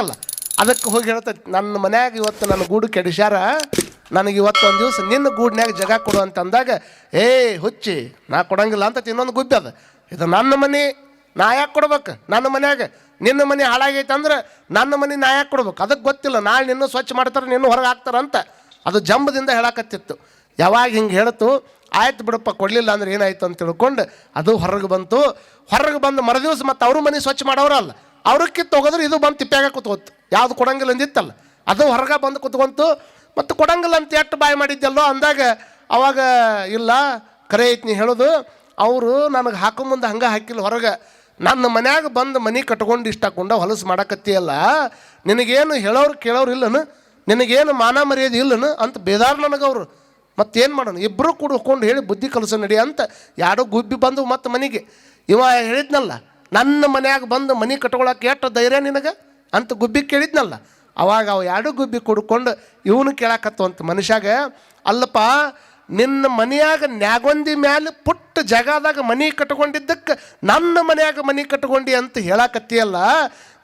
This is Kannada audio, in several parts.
ಇರ್ತೈತಲ್ಲ ಅದಕ್ಕೆ ಹೋಗಿ ಹೇಳ್ತೈತಿ ನನ್ನ ಮನ್ಯಾಗ ಇವತ್ತು ನನ್ನ ಗೂಡು ಕೆಡಿಸ್ಯಾರ, ನನಗೆ ಇವತ್ತು ಒಂದು ದಿವಸ ನಿನ್ನ ಗೂಡ್ನ್ಯಾಗ ಜಗ ಕೊಡು ಅಂತ ಅಂದಾಗ ಏ ಹುಚ್ಚಿ, ನಾ ಕೊಡಂಗಿಲ್ಲ ಅಂತ ಇನ್ನೊಂದು ಗುಬ್ಬಿ ಅದ. ಇದು ನನ್ನ ಮನೆ, ನಾ ಯಾಕೆ ಕೊಡ್ಬೇಕು? ನನ್ನ ಮನ್ಯಾಗ, ನಿನ್ನ ಮನೆ ಹಾಳಾಗೈತೆ ಅಂದ್ರೆ ನನ್ನ ಮನೆ ನಾ ಯಾಕೆ ಕೊಡ್ಬೇಕು? ಅದಕ್ಕೆ ಗೊತ್ತಿಲ್ಲ, ನಾಳೆ ನಿನ್ನ ಸ್ವಚ್ಛ ಮಾಡ್ತಾರೆ, ನಿನ್ನ ಹೊರಗೆ ಹಾಕ್ತಾರಂತ ಅದು ಜಂಬದಿಂದ ಹೇಳಕತ್ತಿತ್ತು. ಯಾವಾಗ ಹಿಂಗೆ ಹೇಳ್ತು, ಆಯ್ತು ಬಿಡಪ್ಪ, ಕೊಡಲಿಲ್ಲ ಅಂದ್ರೆ ಏನಾಯ್ತು ಅಂತ ತಿಳ್ಕೊಂಡು ಅದು ಹೊರಗೆ ಬಂತು. ಹೊರಗೆ ಬಂದು ಮರುದಿವ್ಸ ಮತ್ತು ಅವ್ರ ಮನೆ ಸ್ವಚ್ಛ ಮಾಡೋರಲ್ಲ. ಅವ್ರಕ್ಕೆ ತೊಗೋದ್ರೆ ಇದು ಬಂದು ತಿಪ್ಪ್ಯಾಗ ಕೂತ್ಕೋತು ಯಾವ್ದು ಕೊಡಂಗಿಲ್ಲ ಅಂದಿತ್ತಲ್ಲ. ಅದು ಹೊರಗೆ ಬಂದು ಕೂತ್ಕೊಂತು, ಮತ್ತು ಕೊಡಂಗಿಲ್ಲ ಅಂತ ಎಷ್ಟು ಬಾಯಿ ಮಾಡಿದ್ದಲ್ಲೋ ಅಂದಾಗ, ಅವಾಗ ಇಲ್ಲ, ಕರೆ ಐತಿ ನೀ ಹೇಳೋದು, ಅವರು ನನಗೆ ಹಾಕೋ ಮುಂದೆ ಹಂಗೆ ಹಾಕಿಲ್ಲ ಹೊರಗೆ. ನನ್ನ ಮನ್ಯಾಗ ಬಂದು ಮನೆ ಕಟ್ಕೊಂಡು ಇಷ್ಟ ಹಾಕೊಂಡು ಹೊಲಸು ಮಾಡಕತ್ತೀಯಲ್ಲ, ನಿನಗೇನು ಹೇಳೋರು ಕೇಳೋರು ಇಲ್ಲನು, ನಿನಗೇನು ಮಾನ ಮರ್ಯಾದೆ ಇಲ್ಲನು ಅಂತ ಬೇದಾರ ಅವರು. ಮತ್ತೇನು ಮಾಡೋಣ? ಇಬ್ಬರು ಕೂಡ ಹೋಗ್ಕೊಂಡು ಹೇಳಿ ಬುದ್ಧಿ ಕಲಸ ನಡಿ ಅಂತ ಯಾರೋ ಗುಬ್ಬಿ ಬಂದು ಮತ್ತೆ ಮನೆಗೆ. ಇವ ಹೇಳಿದ್ನಲ್ಲ ನನ್ನ ಮನ್ಯಾಗ ಬಂದು ಮನೆ ಕಟ್ಕೊಳಕ್ಕೆ ಎಷ್ಟು ಧೈರ್ಯ ನಿನಗೆ? ಅಂತ ಗುಬ್ಬಿ ಕೇಳಿದ್ನಲ್ಲ. ಅವಾಗ ಅವು ಎರಡು ಗುಬ್ಬಿ ಕುಡ್ಕೊಂಡು ಇವನು ಕೇಳಾಕತ್ತು ಅಂತ ಮನುಷ್ಯಾಗ, ಅಲ್ಲಪ್ಪ, ನಿನ್ನ ಮನೆಯಾಗ ನ್ಯಾಗೊಂದಿ ಮ್ಯಾಲೆ ಪುಟ್ಟ ಜಾಗದಾಗ ಮನೆ ಕಟ್ಕೊಂಡಿದ್ದಕ್ಕೆ ನನ್ನ ಮನೆಯಾಗ ಮನೆ ಕಟ್ಕೊಂಡಿ ಅಂತ ಹೇಳಾಕತ್ತಿಯಲ್ಲ,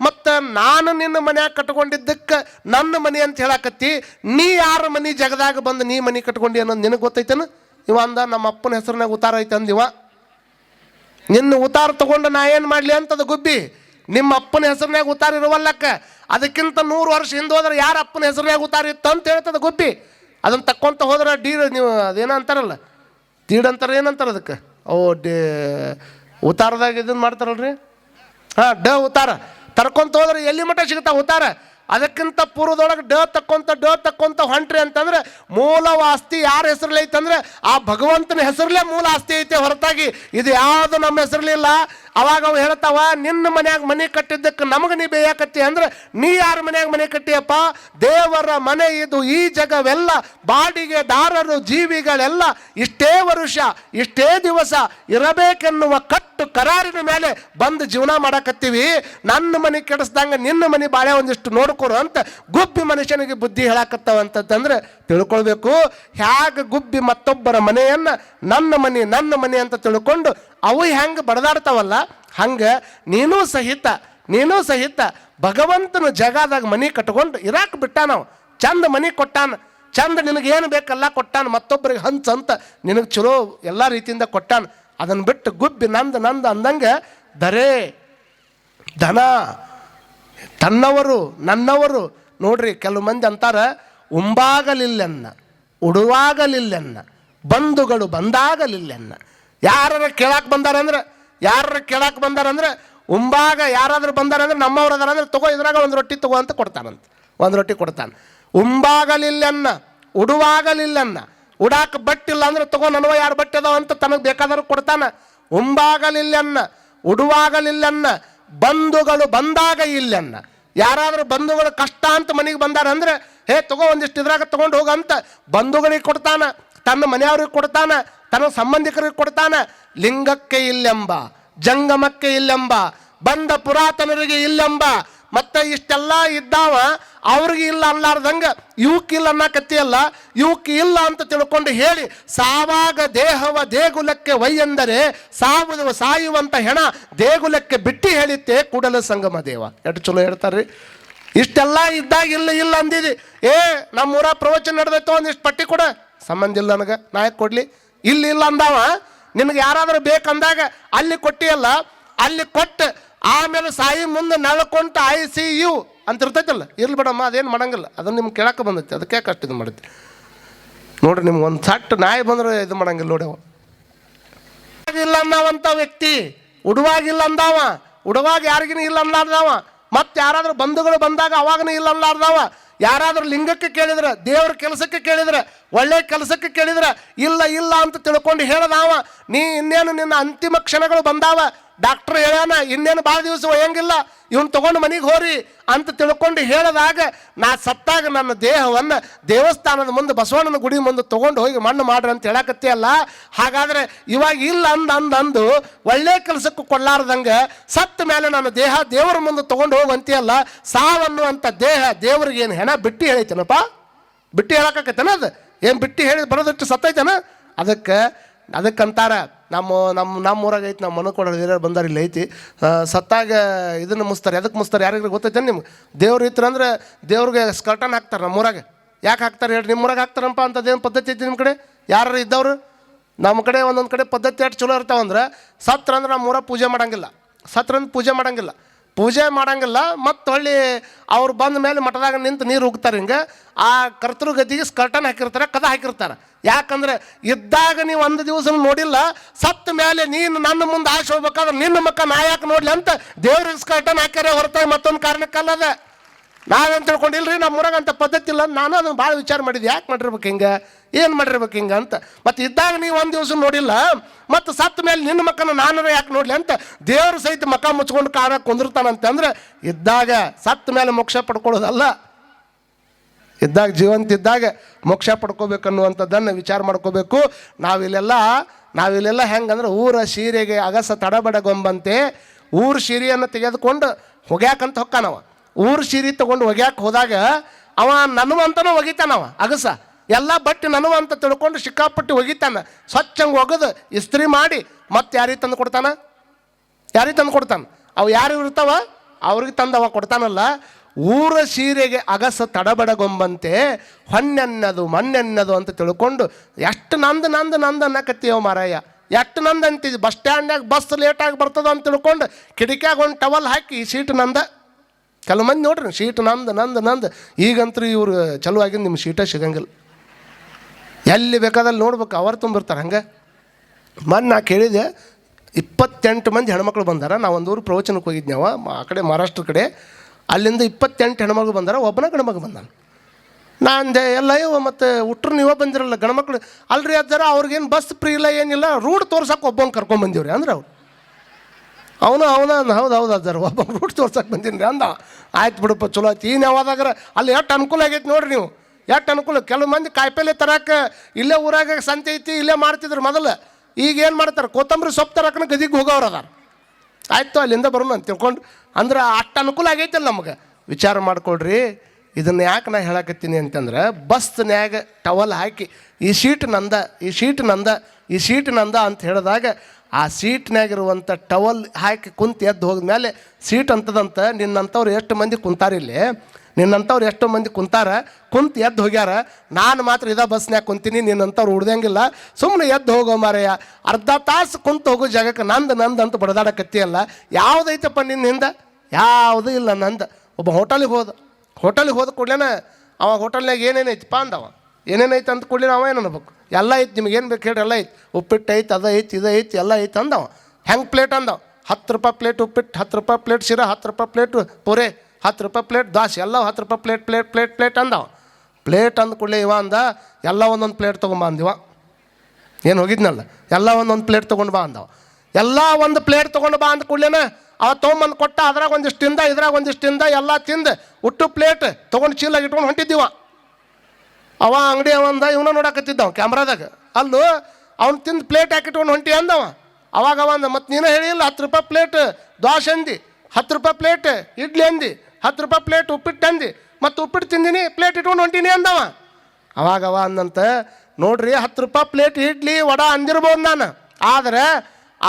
ಮತ್ತು ನಾನು ನಿನ್ನ ಮನ್ಯಾಗ ಕಟ್ಕೊಂಡಿದ್ದಕ್ಕೆ ನನ್ನ ಮನೆ ಅಂತ ಹೇಳಾಕತ್ತಿ, ನೀ ಯಾರ ಮನೆ ಜಗದಾಗ ಬಂದು ನೀ ಮನೆ ಕಟ್ಕೊಂಡಿ ಅನ್ನೋದು ನಿನಗೆ ಗೊತ್ತೈತೇನು? ಇವ ಅಂದ, ನಮ್ಮ ಅಪ್ಪನ ಹೆಸರಿನಾಗ ಉತ್ತಾರ ಐತೆ ಅಂದಿವ ನಿನ್ನ ಉತಾರ ತಗೊಂಡು ನಾ ಏನು ಮಾಡಲಿ ಅಂತದ ಗುಬ್ಬಿ. ನಿಮ್ಮ ಅಪ್ಪನ ಹೆಸರಿನಾಗ ಉತ್ತಾರ ಇರುವಲ್ಲಕ್ಕ. ಅದಕ್ಕಿಂತ ನೂರು ವರ್ಷ ಹಿಂದೆ ಹೋದ್ರೆ ಯಾರ ಅಪ್ಪನ ಹೆಸರಿನಾಗ ಉತ್ತಾರ ಇತ್ತು ಅಂತ ಹೇಳ್ತದ ಗುಬ್ಬಿ. ಅದನ್ನು ತಕ್ಕೊಂತ ಹೋದ್ರೆ ಡೀರ್ ನೀವು ಅದೇನೋ ಅಂತಾರಲ್ಲ. ದೀಡ್ ಅಂತಾರೆ ಏನಂತಾರೆ ಅದಕ್ಕೆ? ಓ, ಡೇ ಉತ್ತಾರದಾಗ ಇದನ್ನು ಮಾಡ್ತಾರಲ್ರಿ? ಹಾಂ, ಡ ಉತ್ತಾರ ತರ್ಕೊಂತ ಹೋದ್ರೆ ಎಲ್ಲಿ ಮಟ್ಟ ಸಿಗ್ತಾವ ಉತ್ತಾರ ಅದಕ್ಕಿಂತ ಪೂರ್ವದೊಳಗೆ ಡ ತಕ್ಕೊಂತ ಡ ತಕ್ಕೊಂತ ಹೊಂಟ್ರಿ ಅಂತಂದ್ರೆ ಮೂಲ ಆಸ್ತಿ ಯಾರ ಹೆಸರಲ್ಲಿ ಐತಂದ್ರೆ ಆ ಭಗವಂತನ ಹೆಸರಲ್ಲೇ ಮೂಲ ಆಸ್ತಿ ಐತೆ ಹೊರತಾಗಿ. ಇದು ಯಾವುದು ನಮ್ಮ ಹೆಸರಲಿಲ್ಲ ಅವಾಗ ಅವು ಹೇಳ್ತಾವ, ನಿನ್ನ ಮನ್ಯಾಗ ಮನೆ ಕಟ್ಟಿದ್ದಕ್ಕೆ ನಮಗೆ ನೀ ಬೇಯಾಕತ್ತಿ ಅಂದ್ರೆ ನೀ ಯಾರ ಮನ್ಯಾಗ ಮನೆ ಕಟ್ಟಿಯಪ್ಪ? ದೇವರ ಮನೆ ಇದು, ಈ ಜಗವೆಲ್ಲ ಬಾಡಿಗೆ ದಾರರು ಜೀವಿಗಳೆಲ್ಲ ಇಷ್ಟೇ ವರುಷ, ಇಷ್ಟೇ ದಿವಸ ಇರಬೇಕೆನ್ನುವ ಕಟ್ಟು ಕರಾರಿನ ಮೇಲೆ ಬಂದು ಜೀವನ ಮಾಡಕತ್ತೀವಿ. ನನ್ನ ಮನೆ ಕೆಡಿಸ್ದಂಗ ನಿನ್ನ ಮನೆ ಬಾಳೆ ಒಂದಿಷ್ಟು ನೋಡ್ಕೊರು ಅಂತ ಗುಬ್ಬಿ ಮನುಷ್ಯನಿಗೆ ಬುದ್ಧಿ ಹೇಳಾಕತ್ತಾವ ಅಂತಂದ್ರೆ ತಿಳ್ಕೊಳ್ಬೇಕು. ಹ್ಯಾಗ ಗುಬ್ಬಿ ಮತ್ತೊಬ್ಬರ ಮನೆಯನ್ನ ನನ್ನ ಮನೆ ನನ್ನ ಮನೆ ಅಂತ ತಿಳ್ಕೊಂಡು ಅವು ಹೆಂಗೆ ಬಡದಾಡ್ತಾವಲ್ಲ, ಹಂಗೆ ನೀನೂ ಸಹಿತ ನೀನೂ ಸಹಿತ ಭಗವಂತನ ಜಗದಾಗ ಮನೆ ಕಟ್ಕೊಂಡು ಇರಾಕ್ ಬಿಟ್ಟ ನಾವು ಚಂದ ಮನೆ ಕೊಟ್ಟಾನ. ಚಂದ ನಿನಗೇನು ಬೇಕಲ್ಲ ಕೊಟ್ಟಾನ. ಮತ್ತೊಬ್ಬರಿಗೆ ಹಂಚ ಅಂತ ನಿನಗೆ ಚಲೋ ಎಲ್ಲ ರೀತಿಯಿಂದ ಕೊಟ್ಟಾನ. ಅದನ್ನು ಬಿಟ್ಟು ಗುಬ್ಬಿ ನಂದು ನಂದು ಅಂದಂಗೆ ದರೇ, ದನ ತನ್ನವರು, ನನ್ನವರು, ನೋಡ್ರಿ ಕೆಲವು ಮಂದಿ ಅಂತಾರ, ಉಂಬಾಗಲಿಲ್ಲೆನ್ನ, ಉಡುವಾಗಲಿಲ್ಲೆನ್ನ, ಬಂಧುಗಳು ಬಂದಾಗಲಿಲ್ಲೆನ್ನ. ಯಾರ ಕೇಳಕ್ಕೆ ಬಂದಾರಂದ್ರೆ ಯಾರ ಕೇಳಕ್ಕೆ ಬಂದಾರಂದ್ರೆ, ಉಂಬಾಗ ಯಾರಾದ್ರೂ ಬಂದಾರಂದ್ರೆ, ನಮ್ಮವ್ರು ತಗೋ ಇದ್ರಾಗ ಒಂದು ರೊಟ್ಟಿ ತಗೋ ಅಂತ ಕೊಡ್ತಾನಂತ ಒಂದು ರೊಟ್ಟಿ ಕೊಡ್ತಾನೆ. ಉಂಬಾಗಲಿಲ್ಲೆನ್ನ, ಉಡುವಾಗಲಿಲ್ಲನ್ನ, ಉಡಾಕ ಬಟ್ಟಿಲ್ಲ ಅಂದ್ರೆ ತಗೋ ನನವ ಯಾರು ಬಟ್ಟೆ ಅದಾವ ಅಂತ ತನಗೆ ಬೇಕಾದರೂ ಕೊಡ್ತಾನ. ಉಂಬಾಗಲಿಲ್ಲೆನ್ನ, ಉಡುವಾಗಲಿಲ್ಲೆನ್ನ ಬಂಧುಗಳು ಬಂದಾಗ ಇಲ್ಲೆನ್ನ. ಯಾರಾದರೂ ಬಂಧುಗಳು ಕಷ್ಟ ಅಂತ ಮನೆಗೆ ಬಂದಾರ ಅಂದರೆ ಹೇ, ತಗೋ ಒಂದಿಷ್ಟು ಇದ್ರಾಗ ತಗೊಂಡು ಹೋಗಂತ ಬಂಧುಗಳಿಗೆ ಕೊಡ್ತಾನ, ತನ್ನ ಮನೆಯವ್ರಿಗೆ ಕೊಡ್ತಾನ, ತನ್ನ ಸಂಬಂಧಿಕರಿಗೆ ಕೊಡ್ತಾನ. ಲಿಂಗಕ್ಕೆ ಇಲ್ಲೆಂಬ, ಜಂಗಮಕ್ಕೆ ಇಲ್ಲೆಂಬ, ಬಂದ ಪುರಾತನರಿಗೆ ಇಲ್ಲೆಂಬ ಮತ್ತೆ ಇಷ್ಟೆಲ್ಲ ಇದ್ದಾವ, ಅವ್ರಿಗೆ ಇಲ್ಲ ಅನ್ಲಾರ್ದಂಗ ಇವಕ್ಕಿಲ್ಲ ಅನ್ನಕತ್ತಿಯಲ್ಲ ಇವಕ್ಕೆ ಇಲ್ಲ ಅಂತ ತಿಳ್ಕೊಂಡು ಹೇಳಿ, ಸಾವಾಗ ದೇಹವ ದೇಗುಲಕ್ಕೆ ಒಯ್ಯೆಂದರೆ ಸಾವು ಸಾಯುವಂತ ಹೆಣ ದೇಗುಲಕ್ಕೆ ಬಿಟ್ಟು ಹೇಳಿತ್ತೆ ಕೂಡಲ ಸಂಗಮ ದೇವ. ಎಷ್ಟು ಚಲೋ ಹೇಳ್ತಾರ್ರಿ? ಇಷ್ಟೆಲ್ಲ ಇದ್ದಾಗ ಇಲ್ಲ ಇಲ್ಲ ಅಂದಿದಿ. ಏ, ನಮ್ಮೂರ ಪ್ರವಚನ ನಡೆದೈತೋ ಒಂದಿಷ್ಟು ಪಟ್ಟಿ ಕೊಡ. ಸಂಬಂಧ ಇಲ್ಲ ನನಗೆ ನಾಯಕ್ ಕೊಡ್ಲಿ? ಇಲ್ಲಿ ಇಲ್ಲ ಅಂದಾವ. ನಿನಗೆ ಯಾರಾದರೂ ಬೇಕಂದಾಗ ಅಲ್ಲಿ ಕೊಟ್ಟಿಯಲ್ಲ, ಅಲ್ಲಿ ಕೊಟ್ಟು ಆಮೇಲೆ ಸಾಯಿ ಮುಂದೆ ನಳ್ಕೊಂತ ಐ ಸಿ ಯು ಅಂತ ಇರ್ತೈತಲ್ಲ, ಇರ್ಲಿ ಬಿಡಮ್ಮ, ಅದೇನು ಮಾಡಂಗಿಲ್ಲ. ಅದನ್ನು ನಿಮ್ಗೆ ಕೇಳಕ್ಕೆ ಬಂದೈತಿ. ಅದಕ್ಕೆ ಕಷ್ಟ ಇದು ಮಾಡುತ್ತೆ ನೋಡ್ರಿ, ನಿಮ್ಗೆ ಒಂದು ಸಟ್ ನಾಯಿ ಬಂದ್ರೆ ಇದು ಮಾಡಂಗಿಲ್ಲ ನೋಡಿ ಇಲ್ಲ ಅನ್ನವಂತ ವ್ಯಕ್ತಿ ಉಡುವಾಗಿಲ್ಲ ಅಂದಾವ ಉಡುವಾಗ ಯಾರಿಗಿನ ಇಲ್ಲ ಅನ್ಲಾರ್ದವ ಮತ್ತೆ ಯಾರಾದ್ರೂ ಬಂಧುಗಳು ಬಂದಾಗ ಅವಾಗನೂ ಇಲ್ಲ ಅನ್ಲಾರ್ದವ ಯಾರಾದ್ರೂ ಲಿಂಗಕ್ಕೆ ಕೇಳಿದ್ರೆ, ದೇವ್ರ ಕೆಲಸಕ್ಕೆ ಕೇಳಿದ್ರೆ, ಒಳ್ಳೆ ಕೆಲಸಕ್ಕೆ ಕೇಳಿದ್ರೆ, ಇಲ್ಲ ಇಲ್ಲ ಅಂತ ತಿಳ್ಕೊಂಡು ಹೇಳದಾವ ನೀ ಇನ್ನೇನು ನಿನ್ನ ಅಂತಿಮ ಕ್ಷಣಗಳು ಬಂದಾವ? ಡಾಕ್ಟರ್ ಹೇಳ್ಯಾನ, ಇನ್ನೇನು ಭಾಳ ದಿವಸ ಒಯ್ಯಂಗಿಲ್ಲ, ಇವನ್ ತಗೊಂಡು ಮನೆಗೆ ಹೋರಿ ಅಂತ ತಿಳ್ಕೊಂಡು ಹೇಳಿದಾಗ ನಾ ಸತ್ತಾಗ ನನ್ನ ದೇಹವನ್ನು ದೇವಸ್ಥಾನದ ಮುಂದೆ ಬಸವಣ್ಣನ ಗುಡಿ ಮುಂದೆ ತೊಗೊಂಡು ಹೋಗಿ ಮಣ್ಣು ಮಾಡ್ರಿ ಅಂತ ಹೇಳಕತ್ತಿ ಅಲ್ಲ ಹಾಗಾದ್ರೆ ಇವಾಗ ಇಲ್ಲ ಅಂದ ಅಂದ ಅಂದು ಒಳ್ಳೆ ಕೆಲಸಕ್ಕೂ ಕೊಡ್ಲಾರ್ದಂಗೆ ಸತ್ತ ಮೇಲೆ ನನ್ನ ದೇಹ ದೇವರ ಮುಂದೆ ತಗೊಂಡು ಹೋಗಂತೀಯಲ್ಲ ಸಾವನ್ನುವಂಥ ದೇಹ ದೇವರಿಗೆ ಏನು ಹೆಣ ಬಿಟ್ಟು ಹೇಳೈತೇನಪ್ಪ? ಬಿಟ್ಟು ಹೇಳಕತ್ತೇನ ಅದು? ಏನು ಬಿಟ್ಟು ಹೇಳಿ ಬರೋದಷ್ಟು ಸತ್ತೈತೇನ? ಅದಕ್ಕೆ ಅದಕ್ಕಂತಾರ ನಮ್ಮ ನಮ್ಮ ನಮ್ಮ ಊರಾಗ ಐತಿ ನಮ್ಮ ಮನೆ ಕೊಡೋರು ಹಿರಿಯರು ಬಂದಾರ ಇಲ್ಲಿ ಐತಿ. ಸತ್ತಾಗ ಇದನ್ನು ಮುಸ್ತಾರೆ ಅದಕ್ಕೆ ಮುಸ್ತಾರೆ ಯಾರಿಗೂ ಗೊತ್ತೈತೆ ನಿಮ್ಗೆ? ದೇವ್ರು ಇತ್ತು ಅಂದ್ರೆ ದೇವ್ರಿಗೆ ಸ್ಕರ್ಟನ್ ಹಾಕ್ತಾರೆ ನಮ್ಮ ಊರಾಗ ಯಾಕೆ ಹಾಕ್ತಾರೆ ಹೇಳಿ ನಿಮ್ಮ ಊರಾಗ ಹಾಕ್ತಾರಪ್ಪ ಅಂಥದ್ದೇನು ಪದ್ಧತಿ ಐತಿ ನಿಮ್ಮ ಕಡೆ? ಯಾರು ಇದ್ದವ್ರು? ನಮ್ಮ ಕಡೆ ಒಂದೊಂದು ಕಡೆ ಪದ್ಧತಿ ಎಷ್ಟು ಚಲೋ ಇರ್ತಾವಂದ್ರೆ ಸತ್ರ ಅಂದ್ರೆ ನಮ್ಮ ಊರಾಗ ಪೂಜೆ ಮಾಡಂಗಿಲ್ಲ. ಸತ್ರ ಅಂದ್ರೆ ಪೂಜೆ ಮಾಡೋಂಗಿಲ್ಲ. ಪೂಜೆ ಮಾಡಂಗಿಲ್ಲ, ಮತ್ತು ಹೊಳ್ಳಿ ಅವ್ರು ಬಂದ ಮೇಲೆ ಮಠದಾಗ ನಿಂತು ನೀರು ಉಗ್ತಾರೆ ಹಿಂಗೆ, ಆ ಕರ್ತೃಗತಿಗೆ ಸ್ಕರ್ಟನ್ ಹಾಕಿರ್ತಾರೆ, ಕದ ಹಾಕಿರ್ತಾರೆ. ಯಾಕಂದ್ರೆ ಇದ್ದಾಗ ನೀವು ಒಂದು ದಿವಸ ನೋಡಿಲ್ಲ, ಸತ್ತ ಮೇಲೆ ನೀನು ನನ್ನ ಮುಂದೆ ಆಶೆ ಹೋಗ್ಬೇಕಾದ್ರೆ ನಿನ್ನ ಮಕ್ಕ ನಾ ಯಾಕೆ ನೋಡ್ಲಿ ಅಂತ ದೇವ್ರ ಸ್ಕರ್ಟನ್ ಹಾಕ್ಯಾರೆ ಹೊರತಾಗಿ ಮತ್ತೊಂದು ಕಾರಣಕ್ಕಲ್ಲದ ನಾವೇನು ತಿಳ್ಕೊಂಡಿಲ್ರಿ, ನಮ್ಮ ಅಂತ ಪದ್ಧತಿ ಇಲ್ಲ, ನಾನು ಅದನ್ನು ಭಾಳ ವಿಚಾರ ಮಾಡಿದ್ದೆ. ಯಾಕೆ ಮಾಡಿರ್ಬೇಕು ಹಿಂಗೆ? ಏನು ಮಾಡಿರ್ಬೇಕು ಹಿಂಗೆ ಅಂತ. ಮತ್ತು ಇದ್ದಾಗ ನೀವು ಒಂದು ದಿವಸ ನೋಡಿಲ್ಲ, ಮತ್ತು ಸತ್ತ ಮೇಲೆ ನಿನ್ನ ಮಕ್ಕನ ನಾನು ಯಾಕೆ ನೋಡಲಿ ಅಂತ ದೇವರು ಸಹಿತ ಮಕ್ಕ ಮುಚ್ಕೊಂಡು ಕಾರ ಕುಂದಿರ್ತಾನಂತೆ ಅಂತಂದ್ರೆ ಇದ್ದಾಗ ಸತ್ತ ಮೇಲೆ ಮೋಕ್ಷ ಪಡ್ಕೊಳ್ಳೋದಲ್ಲ. ಇದ್ದಾಗ, ಜೀವಂತ ಇದ್ದಾಗ ಮೋಕ್ಷ ಪಡ್ಕೋಬೇಕನ್ನುವಂಥದ್ದನ್ನು ವಿಚಾರ ಮಾಡ್ಕೋಬೇಕು. ನಾವಿಲ್ಲೆಲ್ಲ ನಾವಿಲ್ಲೆಲ್ಲ ಹೆಂಗಂದ್ರೆ ಊರ ಸೀರೆಗೆ ಅಗಸ ತಡಬಡಗೊಂಬಂತೆ ಊರ ಸೀರೆಯನ್ನು ತೆಗೆದುಕೊಂಡು ಹೊಗ್ಯಾಕಂತ ಹೊಕ್ಕಾನವ. ಊರ ಸೀರೆ ತಗೊಂಡು ಒಗ್ಯಾಕೆ ಹೋದಾಗ ಅವ ನನ್ನುವಂತನೂ ಒಗಿತಾನವ, ಅಗಸ. ಎಲ್ಲ ಬಟ್ಟೆ ನನವ ಅಂತ ತಿಳ್ಕೊಂಡು ಸಿಕ್ಕಾಪಟ್ಟಿ ಒಗಿತಾನ. ಸ್ವಚ್ಛಂಗೆ ಒಗೆದು ಇಸ್ತ್ರಿ ಮಾಡಿ ಮತ್ತೆ ಯಾರಿಗೆ ತಂದು ಕೊಡ್ತಾನ? ಯಾರಿಗೆ ತಂದು ಕೊಡ್ತಾನೆ? ಅವು ಯಾರು ಇರ್ತಾವ? ಅವ್ರಿಗೆ ತಂದವ ಕೊಡ್ತಾನಲ್ಲ. ಊರ ಸೀರೆಗೆ ಅಗಸ ತಡಬಡಗೊಂಬಂತೆ ಹೊನ್ನೆನ್ನದು ಮಣ್ಣೆನ್ನದು ಅಂತ ತಿಳ್ಕೊಂಡು, ಎಷ್ಟು ನಂದು ನಂದು ನಂದು ಅನ್ನಕತ್ತೀವ ಮಾರಾಯ. ಎಷ್ಟು ನಂದು ಅಂತಿದ್ವಿ ಬಸ್ ಸ್ಟ್ಯಾಂಡ್ನಾಗ ಬಸ್ ಲೇಟಾಗಿ ಬರ್ತದ ಅಂತ ತಿಳ್ಕೊಂಡು ಕಿಟಕಿಯಾಗ ಒಂದು ಟವಲ್ ಹಾಕಿ ಸೀಟ್ ನಂದ. ಕೆಲವು ಮಂದಿ ನೋಡ್ರಿ, ಸೀಟ್ ನಂದು ನಂದು ನಂದು. ಈಗಂತೂ ಇವ್ರು ಚಲೋ ಆಗಿದ್ದು ನಿಮ್ಮ ಸೀಟ ಸಿಗಂಗಿಲ್ಲ. ಎಲ್ಲಿ ಬೇಕಾದಲ್ಲಿ ನೋಡ್ಬೇಕು, ಅವರು ತುಂಬಿರ್ತಾರೆ ಹಂಗೆ. ಮೊನ್ನೆ ನಾ ಕೇಳಿದೆ, ಇಪ್ಪತ್ತೆಂಟು ಮಂದಿ ಹೆಣ್ಮಕ್ಳು ಬಂದಾರ. ನಾವು ಒಂದು ಊರು ಪ್ರವಚನಕ್ಕೆ ಹೋಗಿದ್ನವ ಆ ಕಡೆ ಮಹಾರಾಷ್ಟ್ರ ಕಡೆ. ಅಲ್ಲಿಂದ ಇಪ್ಪತ್ತೆಂಟು ಹೆಣ್ಮಗು ಬಂದಾರ, ಒಬ್ಬನ ಗಣಮಗ ಬಂದಾನ. ನಾನು ಎಲ್ಲ ಇವ ಮತ್ತು ಹುಟ್ರು ನೀವೇ ಬಂದಿರಲ್ಲ ಗಣಮಕ್ಳು ಅಲ್ರಿ ಅದರ ಅವ್ರಿಗೇನು ಬಸ್ ಫ್ರೀ ಇಲ್ಲ, ಏನಿಲ್ಲ ರೂಟ್ ತೋರ್ಸಕ್ಕೆ ಒಬ್ಬನ ಕರ್ಕೊಂಬಂದಿವ್ರಿ ಅಂದ್ರೆ ಅವ್ರು. ಅವನು ಅವನ ಹೌದು ಹೌದು ಅದಾರ ಒಬ್ಬ ರೂಟ್ ತೋರ್ಸಕ್ಕೆ ಬಂದೀನಿ ರೀ ಅಂದ. ಆಯ್ತು ಬಿಡಪ್ಪ, ಚಲೋ ಆಯ್ತು. ಈ ಯಾವಾದಾಗ್ರ ಅಲ್ಲಿ ಎಷ್ಟು ಅನುಕೂಲ ಆಗೈತೆ ನೋಡಿರಿ ನೀವು. ಎಷ್ಟು ಅನುಕೂಲ. ಕೆಲವು ಮಂದಿ ಕಾಯಿಪಲ್ಲೆ ತರಕ್ಕೆ ಇಲ್ಲೇ ಊರಾಗ ಸಂತೆ ಐತಿ, ಇಲ್ಲೇ ಮಾಡ್ತಿದ್ರು ಮೊದಲು. ಈಗ ಏನು ಮಾಡ್ತಾರೆ? ಕೊತ್ತಂಬರಿ ಸೊಪ್ಪು ತರಕನ ಗದಿಗೆ ಹೋಗೋರು ಅದಾರ. ಆಯ್ತು, ಅಲ್ಲಿಂದ ಬರೋಣ ಅಂತ ತಿಳ್ಕೊಂಡು ಅಂದ್ರೆ ಅಷ್ಟು ಅನುಕೂಲ ಆಗೈತಲ್ಲ ನಮಗೆ. ವಿಚಾರ ಮಾಡ್ಕೊಳ್ರಿ, ಇದನ್ನು ಯಾಕೆ ನಾ ಹೇಳಕತ್ತೀನಿ ಅಂತಂದ್ರೆ ಬಸ್ನ್ಯಾಗ ಟವಲ್ ಹಾಕಿ, ಈ ಸೀಟ್ ನಂದ, ಈ ಸೀಟ್ ನಂದ, ಈ ಸೀಟ್ ನಂದ ಅಂತ ಹೇಳಿದಾಗ, ಆ ಸೀಟ್ನಾಗಿರುವಂಥ ಟವಲ್ ಹಾಕಿ ಕುಂತು ಎದ್ದು ಹೋದ್ಮೇಲೆ ಸೀಟ್ ಅಂತದಂತ ನಿನ್ನಂಥವ್ರು ಎಷ್ಟು ಮಂದಿ ಕುಂತಾರಿಲ್ಲಿ ನಿನ್ನಂಥವ್ರು ಎಷ್ಟೋ ಮಂದಿ ಕುಂತಾರ? ಕುಂತು ಎದ್ದು ಹೋಗ್ಯಾರ? ನಾನು ಮಾತ್ರ ಇದ ಬಸ್ನ್ಯಾಗ ಕುಂತೀನಿ ನಿನ್ನಂಥವ್ರು ಉಡ್ದಂಗಿಲ್ಲ ಸುಮ್ಮನೆ ಎದ್ದು ಹೋಗೋ ಮಾರಯ್ಯ. ಅರ್ಧ ತಾಸು ಕುಂತು ಹೋಗೋ ಜಾಗಕ್ಕೆ ನಂದು ನಂದು ಅಂತ ಬಡದಾಡಕತ್ತಿಯಲ್ಲ. ಯಾವುದೈತಪ್ಪ ನಿನ್ನ ಹಿಂದೆ ಯಾವುದೂ ಇಲ್ಲ ನಂದ. ಒಬ್ಬ ಹೋಟೆಲಿಗೆ ಹೋದ. ಹೋಟೆಲಿಗೆ ಹೋದ ಕೂಡಲೇನ ಅವ ಹೋಟೆಲ್ನಾಗ ಪಾ ಅಂದವ. ಏನೇನೈತೆ ಅಂತ ಕೂಡಲೇ ಅವ ಏನು ಅನ್ಬೇಕು? ಎಲ್ಲ ಐತಿ ನಿಮಗೇನು ಬೇಕು ಹೇಳಿ ಎಲ್ಲ ಐತಿ. ಉಪ್ಪಿಟ್ಟು ಐತಿ, ಅದು ಐತಿ, ಇದು ಐತಿ, ಎಲ್ಲ ಐತಿ ಅಂದವ. ಹೆಂಗೆ ಪ್ಲೇಟ್ ಅಂದವ? ಹತ್ತು ರೂಪಾಯಿ ಪ್ಲೇಟ್ ಉಪ್ಪಿಟ್ಟು, ಹತ್ತು ರೂಪಾಯಿ ಪ್ಲೇಟ್ ಶಿರಾ, ಹತ್ತು ರೂಪಾಯಿ ಪ್ಲೇಟ್ ಪೂರೆ, ಹತ್ತು ರೂಪಾಯಿ ಪ್ಲೇಟ್ ದಾಸ್ ಎಲ್ಲ ಹತ್ತು ರೂಪಾಯಿ ಪ್ಲೇಟ್ ಪ್ಲೇಟ್ ಪ್ಲೇಟ್ ಪ್ಲೇಟ್ ಅಂದವ. ಪ್ಲೇಟ್ ಅಂದ ಕೂಡಲೇ ಇವ ಅಂದ, ಎಲ್ಲ ಒಂದೊಂದು ಪ್ಲೇಟ್ ತೊಗೊಂಬ ಅಂದಿವ ಏನು ಹೋಗಿದ್ನಲ್ಲ? ಎಲ್ಲ ಒಂದೊಂದು ಪ್ಲೇಟ್ ತೊಗೊಂಡು ಬಾ ಅಂದವ. ಎಲ್ಲ ಒಂದು ಪ್ಲೇಟ್ ತೊಗೊಂಡು ಬಾ ಅಂದ ಕೂಡಲೇನ ಅವ ತೊಗೊಂಬಂದು ಕೊಟ್ಟ, ಅದ್ರಾಗ ಒಂದಿಷ್ಟು ತಿಂದ, ಇದ್ರಾಗ ಒಂದಿಷ್ಟು ತಿಂದ, ಎಲ್ಲ ತಿಂದು ಉಟ್ಟು ಪ್ಲೇಟ್ ತೊಗೊಂಡು ಚೀಲಾಗಿ ಇಟ್ಕೊಂಡು ಹೊಂಟಿದ್ದೀವ. ಅವ ಅಂಗಡಿ ಅವಂದ, ಇವನ ಅವ್ನು ಕ್ಯಾಮ್ರಾದಾಗ. ಅಲ್ಲೂ ಅವ್ನು ತಿಂದು ಪ್ಲೇಟ್ ಹಾಕಿಟ್ಕೊಂಡು ಹೊಂಟಿ ಅಂದವ. ಅವಾಗ ಅವ ಅಂದ, ಮತ್ತು ನೀನು ಹೇಳಿಲ್ಲ, ಹತ್ತು ರೂಪಾಯಿ ಪ್ಲೇಟ್ ದೋಸೆ ಅಂದಿ, ಹತ್ತು ರೂಪಾಯಿ ಪ್ಲೇಟ್ ಇಡ್ಲಿ ಅಂದಿ, ಹತ್ತು ರೂಪಾಯಿ ಪ್ಲೇಟ್ ಉಪ್ಪಿಟ್ಟು ಅಂದಿ, ಮತ್ತು ಉಪ್ಪಿಟ್ಟು ತಿಂದಿನಿ, ಪ್ಲೇಟ್ ಇಟ್ಕೊಂಡು ಹೊಂಟೀನಿ ಅಂದವ. ಅವಾಗ ಅವ ಅಂದಂತ, ನೋಡ್ರಿ, ಹತ್ತು ರೂಪಾಯಿ ಪ್ಲೇಟ್ ಇಡ್ಲಿ, ವಡ ಅಂದಿರ್ಬೋದು ನಾನು. ಆದರೆ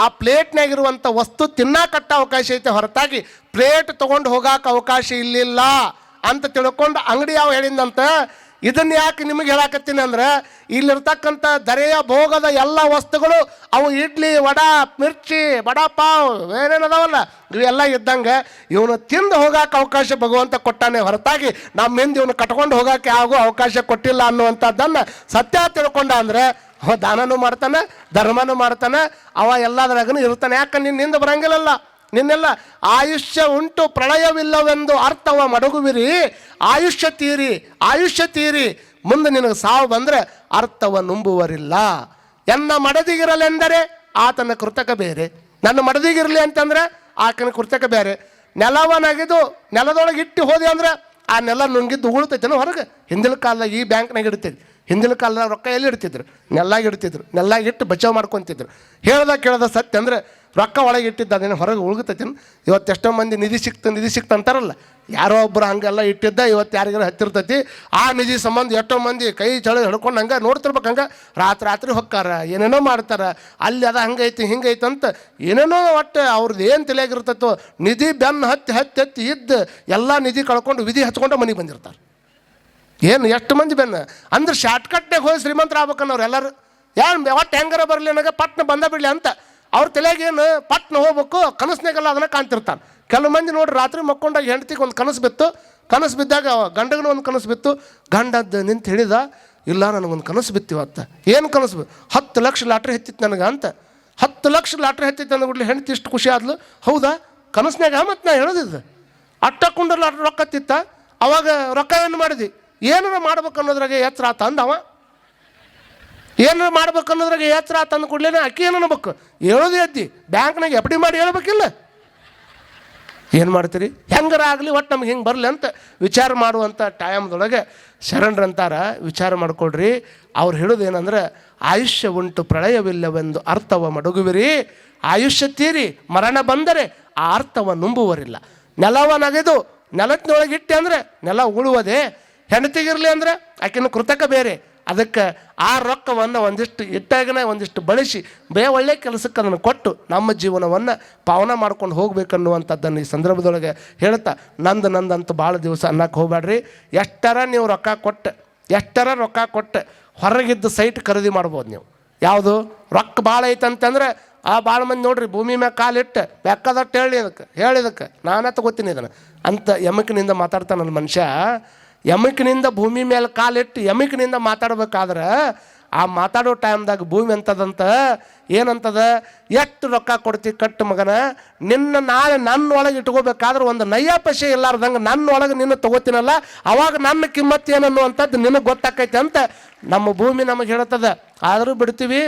ಆ ಪ್ಲೇಟ್ನಾಗಿರುವಂಥ ವಸ್ತು ತಿನ್ನಕಟ್ಟ ಅವಕಾಶ ಐತೆ. ಹೊರತಾಗಿ ಪ್ಲೇಟ್ ತೊಗೊಂಡು ಹೋಗಕ್ಕೆ ಅವಕಾಶ ಇಲ್ಲಿಲ್ಲ ಅಂತ ತಿಳ್ಕೊಂಡು ಅಂಗಡಿ ಯಾವ ಹೇಳಿದಂತ ಇದನ್ನ ಯಾಕೆ ನಿಮಗೆ ಹೇಳಾಕತ್ತೀನಿ ಅಂದ್ರೆ ಇಲ್ಲಿರ್ತಕ್ಕಂಥ ದರೆಯ ಭೋಗದ ಎಲ್ಲ ವಸ್ತುಗಳು ಅವು ಇಡ್ಲಿ, ವಡ, ಮಿರ್ಚಿ, ವಡ ಪಾವ್ ಏನೇನದಾವಲ್ಲ ಇವೆಲ್ಲ ಇದ್ದಂಗೆ ಇವನು ತಿಂದು ಹೋಗಾಕ ಅವಕಾಶ ಭಗವಂತ ಕೊಟ್ಟಾನೆ. ಹೊರತಾಗಿ ನಮ್ಮಿಂದ ಇವನು ಕಟ್ಕೊಂಡು ಹೋಗಕ್ಕೆ ಆಗೋ ಅವಕಾಶ ಕೊಟ್ಟಿಲ್ಲ ಅನ್ನುವಂಥದ್ದನ್ನು ಸತ್ಯ ತಿಳ್ಕೊಂಡ ಅಂದ್ರೆ ಅವ ದಾನನೂ ಮಾಡ್ತಾನ, ಧರ್ಮನೂ ಮಾಡ್ತಾನ, ಅವ ಎಲ್ಲದರಾಗನು ಇರ್ತಾನೆ. ಯಾಕೆ ನಿನ್ನಿಂದ ಬರಂಗಿಲ್ಲಲ್ಲ? ನಿನ್ನೆಲ್ಲ ಆಯುಷ್ಯ ಉಂಟು, ಪ್ರಳಯವಿಲ್ಲವೆಂದು ಅರ್ಥವ ಮಡಗುವಿರಿ. ಆಯುಷ್ಯ ತೀರಿ ಆಯುಷ್ಯ ತೀರಿ. ಮುಂದೆ ನಿನಗೆ ಸಾವು ಬಂದರೆ ಅರ್ಥವ ನುಂಬುವರಿಲ್ಲ. ಎನ್ನ ಮಡದಿಗಿರಲೆಂದರೆ ಆತನ ಕೃತಕ ಬೇರೆ. ನನ್ನ ಮಡದಿಗಿರಲಿ ಅಂತಂದ್ರೆ ಆತನ ಕೃತಕ ಬೇರೆ. ನೆಲವನಗಿದು ನೆಲದೊಳಗೆ ಇಟ್ಟು ಹೋದೆ ಅಂದ್ರೆ ಆ ನೆಲ ನುಂಗಿದ್ದು ಉಳಿತೈತೆ ಹೊರಗೆ. ಹಿಂದಿನ ಕಾಲದಾಗ ಈ ಬ್ಯಾಂಕ್ನಾಗ ಇಡ್ತಿದ್ವಿ ಹಿಂದಿನ ಕಾಲದಾಗ ರೊಕ್ಕ ಎಲ್ಲಿ ಇಡ್ತಿದ್ರು? ನೆಲ್ಲಾಗಿ ಇಡ್ತಿದ್ರು. ನೆಲ್ಲಾಗಿ ಇಟ್ಟು ಬಚಾವ್ ಮಾಡ್ಕೊತಿದ್ರು. ಹೇಳ್ದ ಕೇಳ್ದ ಸತ್ಯ ಅಂದರೆ ರೊಕ್ಕ ಒಳಗೆ ಇಟ್ಟಿದ್ದ ಅದೇನು ಹೊರಗೆ ಉಳ್ಗತೈತಿನ ಇವತ್ತು ಎಷ್ಟೋ ಮಂದಿ ನಿಧಿ ಸಿಕ್ತು ನಿಧಿ ಸಿಕ್ತು ಅಂತಾರಲ್ಲ. ಯಾರೋ ಒಬ್ಬರು ಹಂಗೆಲ್ಲ ಇಟ್ಟಿದ್ದ, ಇವತ್ತು ಯಾರಿಗಾರ ಹತ್ತಿರ್ತೈತಿ? ಆ ನಿಧಿ ಸಂಬಂಧ ಎಷ್ಟೋ ಮಂದಿ ಕೈ ಚಳ ಹಿಡ್ಕೊಂಡು ಹಂಗೆ ನೋಡ್ತಿರ್ಬೇಕು ಹಂಗೆ. ರಾತ್ರಿ ರಾತ್ರಿ ಹೊಕ್ಕಾರ, ಏನೇನೋ ಮಾಡ್ತಾರ. ಅಲ್ಲಿ ಅದ ಹಂಗೈತಿ, ಹಿಂಗೈತಿ ಅಂತ ಏನೇನೋ ಒಟ್ಟು ಅವ್ರದ್ದು ಏನು ತಲೆಯಾಗಿರ್ತೈತೋ ನಿಧಿ ಬೆನ್ನು ಹತ್ತಿ ಹತ್ತಿ ಹತ್ತಿ ಇದ್ದು ಎಲ್ಲ ನಿಧಿ ಕಳ್ಕೊಂಡು ವಿಧಿ ಹಚ್ಕೊಂಡು ಮನೆಗೆ ಬಂದಿರ್ತಾರೆ. ಏನು ಎಷ್ಟು ಮಂದಿ ಬೆನ್ನ? ಅಂದ್ರೆ ಶಾರ್ಟ್ಕಟ್ನಾಗ ಹೋಗಿ ಶ್ರೀಮಂತರ ಆಗ್ಬೇಕನ್ನೋರು ಎಲ್ಲರೂ. ಏನು ಒಟ್ಟು ಹೆಂಗಾರ ಬರಲಿ ನನಗೆ? ಪಟ್ನ ಬಂದ ಬಿಡಲಿ ಅಂತ. ಅವ್ರ ತಲೆಗೆ ಏನು? ಪಟ್ನ ಹೋಗ್ಬೇಕು ಕನಸ್ನಾಗೆಲ್ಲ ಅದನ್ನು ಕಾಣ್ತಿರ್ತಾನೆ. ಕೆಲವು ಮಂದಿ ನೋಡಿ ರಾತ್ರಿ ಮಕ್ಕೊಂಡಾಗ ಹೆಂಡತಿಗೆ ಒಂದು ಕನಸು ಬಿತ್ತು. ಕನಸು ಬಿದ್ದಾಗ ಗಂಡಗನ ಒಂದು ಕನಸು ಬಿತ್ತು. ಗಂಡದ್ದು ನಿಂತು ಹೇಳಿದ ಇಲ್ಲ ನನಗೊಂದು ಕನಸು ಬಿತ್ತಿವತ್ತ ಏನು ಕನಸು ಹತ್ತು ಲಕ್ಷ ಲಾಟ್ರಿ ಹತ್ತಿತ್ತು ನನಗೆ ಅಂತ. ಹತ್ತು ಲಕ್ಷ ಲಾಟ್ರಿ ಹತ್ತಿತ್ತು ಅಂದ್ಬಿಡ್ಲಿ ಹೆಂಡತಿ ಇಷ್ಟು ಖುಷಿ ಆದ್ಲು. ಹೌದಾ? ಕನಸ್ನಾಗ ಮತ್ತು ನಾ ಹೇಳೋದಿದ್ದು. ಅಟ್ಟ ಕುಂಡಲ್ ಲಾಟ್ರಿ ರೊಕ್ಕ ತಿತ್ತ. ಅವಾಗ ರೊಕ್ಕ ಏನು ಮಾಡಿದಿ? ಏನಾರ ಮಾಡ್ಬೇಕು ಅನ್ನೋದ್ರಾಗೆ ಎತ್ತರ ತಂದವ ಏನಾರ ಮಾಡ್ಬೇಕು ಅನ್ನೋದ್ರಾಗೆ ಎತ್ತರ ಆತ ಅಂದ ಕೂಡಲೇ ಅಕ್ಕಿ ಏನು ಅನ್ಬೇಕು? ಹೇಳೋದೇ ಎದ್ದಿ ಬ್ಯಾಂಕ್ನಾಗ ಎಫ್ ಡಿ ಮಾಡಿ ಹೇಳ್ಬೇಕಿಲ್ಲ. ಏನು ಮಾಡ್ತೀರಿ? ಹೆಂಗಾರ ಆಗಲಿ ಒಟ್ಟು ನಮ್ಗೆ ಹಿಂಗೆ ಬರಲಿ ಅಂತ ವಿಚಾರ ಮಾಡುವಂಥ ಟೈಮ್ದೊಳಗೆ ಶರಣರಂತಾರ ವಿಚಾರ ಮಾಡ್ಕೊಡ್ರಿ ಅವ್ರು ಹೇಳೋದು ಏನಂದ್ರೆ, ಆಯುಷ್ಯ ಉಂಟು, ಪ್ರಳಯವಿಲ್ಲವೆಂದು ಅರ್ಥವ ಮಡಗುವಿರಿ. ಆಯುಷ್ಯ ತೀರಿ, ಮರಣ ಬಂದರೆ ಆ ಅರ್ಥವ ನುಂಬುವರಿಲ್ಲ. ನೆಲವ ನಗೆದು ನೆಲತ್ನೊಳಗೆ ಇಟ್ಟೆ ಅಂದರೆ ನೆಲ ಉಳುವುದೇ ಹೆಂಡತಿಗಿರಲಿ ಅಂದ್ರೆ ಆಕಿನ ಕೃತಕ ಬೇರೆ. ಅದಕ್ಕೆ ಆ ರೊಕ್ಕವನ್ನು ಒಂದಿಷ್ಟು ಇಟ್ಟಾಗನೇ ಒಂದಿಷ್ಟು ಬಳಸಿ ಬೇ ಒಳ್ಳೆ ಕೆಲಸಕ್ಕೆ ಅದನ್ನು ಕೊಟ್ಟು ನಮ್ಮ ಜೀವನವನ್ನು ಪಾವನ ಮಾಡ್ಕೊಂಡು ಹೋಗ್ಬೇಕನ್ನುವಂಥದ್ದನ್ನು ಈ ಸಂದರ್ಭದೊಳಗೆ ಹೇಳ್ತಾ, ನಂದು ನಂದಂತ ಭಾಳ ದಿವಸ ಅನ್ನಕ್ಕೆ ಹೋಗ್ಬೇಡ್ರಿ ಎಷ್ಟರ ನೀವು ರೊಕ್ಕ ಕೊಟ್ಟು, ಎಷ್ಟರ ರೊಕ್ಕ ಕೊಟ್ಟು ಹೊರಗಿದ್ದ ಸೈಟ್ ಖರೀದಿ ಮಾಡ್ಬೋದು ನೀವು. ಯಾವುದು? ರೊಕ್ಕ ಭಾಳ ಐತಂತಂದ್ರೆ ಆ ಭಾಳ ಮಂದಿ ನೋಡ್ರಿ, ಭೂಮಿ ಮ್ಯಾಗ ಕಾಲಿಟ್ಟು ಬೆಕ್ಕದಟ್ಟು ಹೇಳಿ ಅದಕ್ಕೆ ಹೇಳಿದಕ್ಕೆ ನಾನೇ ತಗೋತೀನಿ ಇದನ್ನು. ಅಂತ ಯಮಕಿನಿಂದ ನನ್ನ ಮನುಷ್ಯ ಯಮಕಿನಿಂದ ಭೂಮಿ ಮೇಲೆ ಕಾಲಿಟ್ಟು ಯಮಕಿನಿಂದ ಮಾತಾಡ್ಬೇಕಾದ್ರೆ ಆ ಮಾತಾಡೋ ಟೈಮ್ದಾಗ ಭೂಮಿ ಅಂತದಂತ ಏನಂತದ? ಎಷ್ಟು ರೊಕ್ಕ ಕೊಡ್ತಿ ಕಟ್ಟು ಮಗನ? ನಿನ್ನ ನಾಳೆ ನನ್ನ ಒಳಗೆ ಇಟ್ಕೋಬೇಕಾದ್ರೆ ಒಂದು ನಯ್ಯ ಪಶೆ ಇಲ್ಲಾರ್ದಂಗೆ ನನ್ನ ಒಳಗೆ ನಿನ್ನ ತಗೋತೀನಲ್ಲ, ಅವಾಗ ನನ್ನ ಕಿಮ್ಮತ್ತು ಏನನ್ನುವಂಥದ್ದು ನಿನಗೆ ಗೊತ್ತಾಕೈತೆ ಅಂತ ನಮ್ಮ ಭೂಮಿ ನಮಗೆ ಹೇಳ್ತದ. ಆದರೂ ಬಿಡ್ತೀವಿ,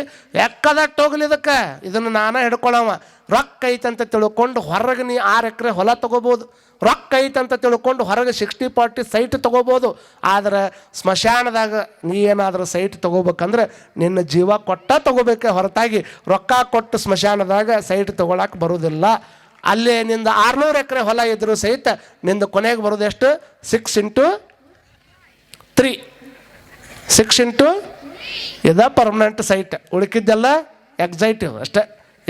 ಎಕ್ಕದಟ್ಟು ಹೋಗ್ಲಿ ಇದಕ್ಕೆ. ಇದನ್ನು ನಾನೇ ಹಿಡ್ಕೊಳವ. ರೊಕ್ಕ ಅಂತ ತಿಳ್ಕೊಂಡು ಹೊರಗೆ ನೀ ಆರು ಎಕರೆ ಹೊಲ ತಗೋಬೋದು. ರೊಕ್ಕ ಅಂತ ತಿಳ್ಕೊಂಡು ಹೊರಗೆ ಸಿಕ್ಸ್ಟಿ ಫಾರ್ಟಿ ಸೈಟ್ ತೊಗೋಬೋದು. ಆದರೆ ಸ್ಮಶಾನದಾಗ ನೀ ಏನಾದರೂ ಸೈಟ್ ತಗೋಬೇಕಂದ್ರೆ ನಿನ್ನ ಜೀವ ಕೊಟ್ಟ ತಗೋಬೇಕೆ ಹೊರತಾಗಿ ರೊಕ್ಕ ಕೊಟ್ಟು ಸ್ಮಶಾನದಾಗ ಸೈಟ್ ತೊಗೊಳಕ್ಕೆ ಬರೋದಿಲ್ಲ. ಅಲ್ಲೇ ನಿಂದ ಆರುನೂರು ಎಕರೆ ಹೊಲ ಇದ್ದರೂ ಸಹಿತ ನಿಂದ ಕೊನೆಗೆ ಬರೋದು ಎಷ್ಟು? Six into three six into ಇದ ಪರ್ಮನೆಂಟ್ ಸೈಟ್ ಉಳಿಕಿದ್ದೆಲ್ಲ ಎಕ್ಸೈಟಿವ್ ಅಷ್ಟೇ.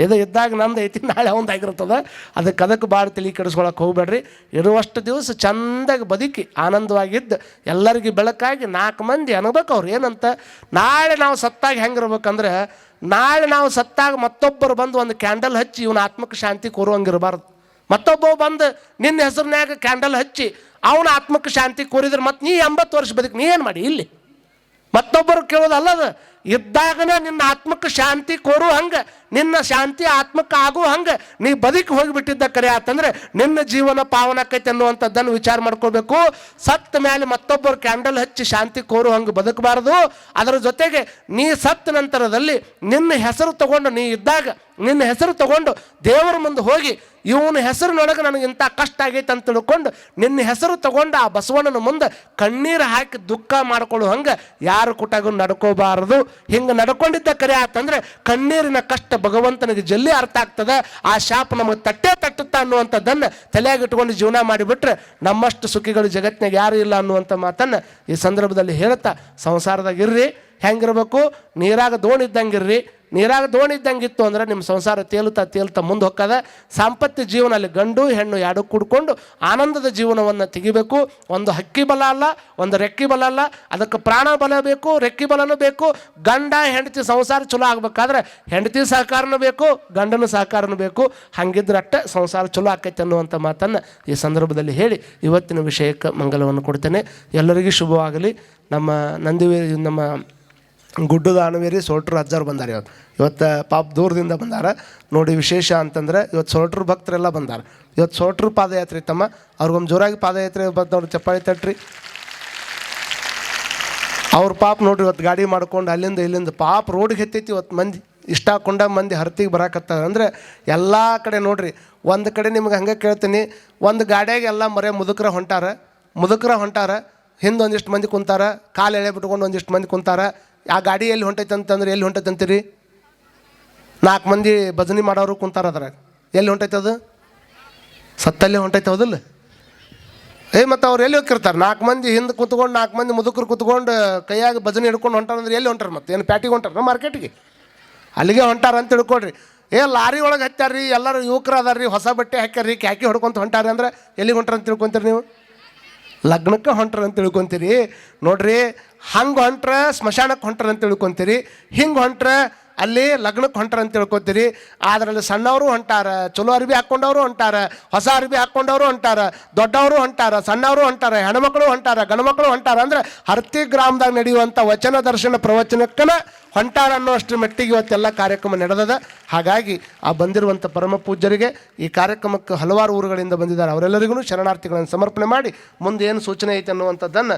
ಇದು ಇದ್ದಾಗ ನಂದು ಐತಿ, ನಾಳೆ ಅವಂದು ಆಗಿರ್ತದೆ. ಅದಕ್ಕೆ ಅದಕ್ಕೆ ಭಾಳ ತಲೆ ಕೆಡಿಸ್ಕೊಳಕ್ಕೆ ಹೋಗ್ಬೇಡ್ರಿ. ಇರುವಷ್ಟು ದಿವಸ ಚಂದಾಗಿ ಬದುಕಿ, ಆನಂದವಾಗಿದ್ದು, ಎಲ್ಲರಿಗೂ ಬೆಳಕಾಗಿ ನಾಲ್ಕು ಮಂದಿ ಅನ್ಬೇಕು ಅವ್ರು. ಏನಂತ? ನಾಳೆ ನಾವು ಸತ್ತಾಗ ಹೆಂಗಿರ್ಬೇಕಂದ್ರೆ, ನಾಳೆ ನಾವು ಸತ್ತಾಗ ಮತ್ತೊಬ್ಬರು ಬಂದು ಒಂದು ಕ್ಯಾಂಡಲ್ ಹಚ್ಚಿ ಇವನ ಆತ್ಮಕ್ಕೆ ಶಾಂತಿ ಕೋರುವಂಗಿರಬಾರ್ದು. ಮತ್ತೊಬ್ಬ ಬಂದು ನಿನ್ನ ಹೆಸರಿನ್ಯಾಗ ಕ್ಯಾಂಡಲ್ ಹಚ್ಚಿ, ಅವನ ಆತ್ಮಕ್ಕೆ ಶಾಂತಿ ಕೋರಿದ್ರೆ ಮತ್ತೆ ನೀ ಎಂಬತ್ತು ವರ್ಷ ಬದುಕು, ನೀ ಏನು ಮಾಡಿ ಇಲ್ಲಿ? ಮತ್ತೊಬ್ಬರು ಕೇಳೋದಲ್ಲ ಅದು. ಇದ್ದಾಗನೇ ನಿನ್ನ ಆತ್ಮಕ್ಕೆ ಶಾಂತಿ ಕೋರು ಹಂಗೆ, ನಿನ್ನ ಶಾಂತಿ ಆತ್ಮಕ್ಕೆ ಆಗು ಹಂಗೆ. ನೀ ಬದುಕಿ ಹೋಗಿಬಿಟ್ಟಿದ್ದ ಕರೆ ಆತಂದ್ರೆ ನಿನ್ನ ಜೀವನ ಪಾವನಕ್ಕೈತೆ ಅನ್ನುವಂಥದ್ದನ್ನು ವಿಚಾರ ಮಾಡ್ಕೋಬೇಕು. ಸತ್ತ ಮೇಲೆ ಮತ್ತೊಬ್ಬರು ಕ್ಯಾಂಡಲ್ ಹಚ್ಚಿ ಶಾಂತಿ ಕೋರು ಹಂಗೆ ಬದುಕಬಾರದು. ಅದರ ಜೊತೆಗೆ ನೀ ಸತ್ತ ನಂತರದಲ್ಲಿ ನಿನ್ನ ಹೆಸರು ತಗೊಂಡು ನೀ ಇದ್ದಾಗ ನಿನ್ನ ಹೆಸರು ತಗೊಂಡು ದೇವರ ಮುಂದೆ ಹೋಗಿ ಇವನ ಹೆಸರಿನೊಳಗೆ ನನಗೆ ಇಂಥ ಕಷ್ಟ ಆಗೈತೆ ಅಂತ ತಿಳ್ಕೊಂಡು ನಿನ್ನ ಹೆಸರು ತಗೊಂಡು ಆ ಬಸವಣ್ಣನ ಮುಂದೆ ಕಣ್ಣೀರು ಹಾಕಿ ದುಃಖ ಮಾಡ್ಕೊಳ್ಳೋ ಹಂಗೆ ಯಾರು ಕುಟಾಗೂ ನಡ್ಕೋಬಾರದು. ಹಿಂಗೆ ನಡ್ಕೊಂಡಿದ್ದ ಕರೆ ಆತಂದ್ರೆ ಕಣ್ಣೀರಿನ ಕಷ್ಟ ಭಗವಂತನಿಗೆ ಜಲ್ಲಿ ಅರ್ಥ ಆಗ್ತದೆ. ಆ ಶಾಪ ನಮಗೆ ತಟ್ಟೆ ತಟ್ಟುತ್ತಾ ಅನ್ನುವಂಥದ್ದನ್ನು ತಲೆಯಾಗಿ ಇಟ್ಕೊಂಡು ಜೀವನ ಮಾಡಿಬಿಟ್ರೆ ನಮ್ಮಷ್ಟು ಸುಖಿಗಳು ಜಗತ್ತಿನಾಗ ಯಾರು ಇಲ್ಲ ಅನ್ನುವಂಥ ಮಾತನ್ನು ಈ ಸಂದರ್ಭದಲ್ಲಿ ಹೇಳ್ತಾ ಸಂಸಾರದಾಗ ಇರ್ರಿ, ಹೆಂಗಿರ್ಬೇಕು? ನೀರಾಗ ದೋಣಿ ಇದ್ದಂಗಿರ್ರಿ ನೀರಾಗ ದೋಣಿ ಇದ್ದಂಗಿತ್ತು ಅಂದ್ರೆ ನಿಮ್ಮ ಸಂಸಾರ ತೇಲುತ್ತಾ ತೇಲುತ್ತಾ ಮುಂದೆ ಹೊಕ್ಕದ ಜೀವನ ಅಲ್ಲಿ ಗಂಡು ಹೆಣ್ಣು ಎರಡು ಕೂಡ್ಕೊಂಡು ಆನಂದದ ಜೀವನವನ್ನು ತೆಗಿಬೇಕು. ಒಂದು ಹಕ್ಕಿ ಬಲ ಅಲ್ಲ, ಒಂದು ರೆಕ್ಕಿ ಬಲ ಅಲ್ಲ. ಅದಕ್ಕೆ ಪ್ರಾಣ ಬಲ ಬೇಕು, ರೆಕ್ಕಿ ಬಲನೂ ಬೇಕು. ಗಂಡ ಹೆಂಡತಿ ಸಂಸಾರ ಚಲೋ ಆಗಬೇಕಾದ್ರೆ ಹೆಂಡತಿ ಸಹಕಾರನೂ ಬೇಕು, ಗಂಡನ ಸಹಕಾರನೂ ಬೇಕು. ಹಂಗಿದ್ರೆ ಅಟ್ಟೆ ಸಂಸಾರ ಚಲೋ ಆಕೈತೆ ಅನ್ನುವಂಥ ಮಾತನ್ನು ಈ ಸಂದರ್ಭದಲ್ಲಿ ಹೇಳಿ ಇವತ್ತಿನ ವಿಷಯಕ್ಕೆ ಮಂಗಲವನ್ನು ಕೊಡ್ತೇನೆ. ಎಲ್ಲರಿಗೂ ಶುಭವಾಗಲಿ. ನಮ್ಮ ನಂದಿವೇ ನಮ್ಮ ಗುಡ್ಡದ ಅಣವೇರಿ ಸೊಲ್ಟ್ರು ಅಜ್ಜಾರು ಬಂದಾರೆ ಇವತ್ತು. ಇವತ್ತು ಪಾಪ ದೂರದಿಂದ ಬಂದಾರ. ನೋಡಿ ವಿಶೇಷ ಅಂತಂದ್ರೆ ಇವತ್ತು ಸೊಲ್ಟ್ರು ಭಕ್ತರೆಲ್ಲ ಬಂದಾರ. ಇವತ್ತು ಸೋಟ್ರು ಪಾದಯಾತ್ರೆ ತಮ್ಮ. ಅವ್ರಿಗೊಂದು ಜೋರಾಗಿ ಪಾದಯಾತ್ರೆ ಬಂದವ್ರು ಚಪ್ಪಾಳಿ ತಟ್ರಿ. ಅವ್ರ ಪಾಪ ನೋಡ್ರಿ ಇವತ್ತು ಗಾಡಿ ಮಾಡ್ಕೊಂಡು ಅಲ್ಲಿಂದ ಇಲ್ಲಿಂದ ಪಾಪ ರೋಡ್ಗೆ ಎತ್ತೈತಿ ಇವತ್ತು ಮಂದಿ. ಇಷ್ಟ ಕೊಂಡ ಮಂದಿ ಹರ್ತಿಗೆ ಬರಾಕತ್ತಾರ. ಅಂದರೆ ಎಲ್ಲ ಕಡೆ ನೋಡ್ರಿ, ಒಂದು ಕಡೆ ನಿಮ್ಗೆ ಹಂಗೆ ಕೇಳ್ತೀನಿ, ಒಂದು ಗಾಡಿಯಾಗೆ ಎಲ್ಲ ಮರೆ ಮುದುಕರ ಹೊಂಟಾರ ಮುದುಕರ ಹೊಂಟಾರ ಹಿಂದೆ ಒಂದಿಷ್ಟು ಮಂದಿ ಕುಂತಾರ, ಕಾಲು ಎಳೆ ಬಿಟ್ಕೊಂಡು ಒಂದಿಷ್ಟು ಮಂದಿ ಕುಂತಾರ, ಆ ಗಾಡಿ ಎಲ್ಲಿ ಹೊಂಟೈತೆ ಅಂತಂದ್ರೆ ಎಲ್ಲಿ ಹೊಂಟೈತೆ ಅಂತೀರಿ? ನಾಲ್ಕು ಮಂದಿ ಭಜನೆ ಮಾಡೋರು ಕುಂತಾರ ಅದ್ರಾಗ. ಎಲ್ಲಿ ಹೊಂಟೈತೆ ಅದು? ಸತ್ತಲ್ಲೇ ಹೊಂಟೈತೆ ಹೌದಲ್ಲ ಏ, ಮತ್ತು ಅವ್ರು ಎಲ್ಲಿ ಹೋಗಿರ್ತಾರೆ ನಾಲ್ಕು ಮಂದಿ ಹಿಂದೆ ಕುತ್ಕೊಂಡು, ನಾಲ್ಕು ಮಂದಿ ಮುದುಕರು ಕುತ್ಕೊಂಡು ಕೈಯಾಗ ಭಜನೆ ಹಿಡ್ಕೊಂಡು ಹೊಂಟಾರಂದ್ರೆ ಎಲ್ಲಿ ಹೊಂಟಾರ ಮತ್ತೆ? ಏನು ಪ್ಯಾಟಿಗೆ ಹೊಂಟಾರ ಮಾರ್ಕೆಟಿಗೆ? ಅಲ್ಲಿಗೆ ಹೊಂಟಾರ ಅಂತ ತಿಳ್ಕೊಡ್ರಿ ಏ, ಲಾರಿ ಒಳಗೆ ಹಚ್ಚಾರ್ರಿ ಎಲ್ಲರೂ ಯುವಕರು ಅದಾರ್ರಿ, ಹೊಸ ಬಟ್ಟೆ ಹಾಕ್ಯಾರ್ರಿ, ಕ್ಯಾಕಿ ಹೊಡ್ಕೊಂತ ಹೊಂಟಾರ ಅಂದ್ರೆ ಎಲ್ಲಿಗೆ ಹೊಂಟಾರ ಅಂತ ತಿಳ್ಕೊಂತೀರಿ ನೀವು? ಲಗ್ನಕ್ಕೆ ಹೊಂಟ್ರ ಅಂತ ತಿಳ್ಕೊಂತೀರಿ. ನೋಡ್ರಿ ಹಂಗೆ ಹೊಂಟ್ರ ಸ್ಮಶಾನಕ್ಕೆ ಹೊಂಟ್ರ ಅಂತ ತಿಳ್ಕೊಂತೀರಿ. ಹಿಂಗೆ ಹೊಂಟ್ರ ಅಲ್ಲಿ ಲಗ್ನಕ್ಕೆ ಹೊಂಟ್ರ ಅಂತ ತಿಳ್ಕೊತೀರಿ. ಅದರಲ್ಲಿ ಸಣ್ಣವರು ಹೊಂಟಾರ, ಚಲೋ ಅರಿವಿ ಹಾಕ್ಕೊಂಡವರು ಹೊಂಟಾರ, ಹೊಸ ಅರಿವಿ ಹಾಕ್ಕೊಂಡವರು ಹೊಂಟಾರ, ದೊಡ್ಡವರು ಹೊಂಟಾರ, ಸಣ್ಣವರು ಹೊಂಟಾರ, ಹೆಣ್ಮಕ್ಳು ಹೊಂಟಾರ, ಗಂಡ್ಮಕ್ಳು ಹೊಂಟಾರ ಅಂದ್ರೆ ಹರ್ತಿ ಗ್ರಾಮದಾಗ ನಡೆಯುವಂಥ ವಚನ ದರ್ಶನ ಪ್ರವಚನಕ್ಕನ ಹೊಂಟಾರ ಅನ್ನೋಷ್ಟು ಮಟ್ಟಿಗೆ ಇವತ್ತೆಲ್ಲ ಕಾರ್ಯಕ್ರಮ ನಡೆದದ. ಹಾಗಾಗಿ ಆ ಬಂದಿರುವಂಥ ಪರಮ ಪೂಜ್ಯರಿಗೆ ಈ ಕಾರ್ಯಕ್ರಮಕ್ಕೆ ಹಲವಾರು ಊರುಗಳಿಂದ ಬಂದಿದ್ದಾರೆ. ಅವರೆಲ್ಲರಿಗೂ ಶರಣಾರ್ಥಿಗಳನ್ನು ಸಮರ್ಪಣೆ ಮಾಡಿ ಮುಂದೆ ಏನು ಸೂಚನೆ ಐತೆ ಅನ್ನುವಂಥದ್ದನ್ನು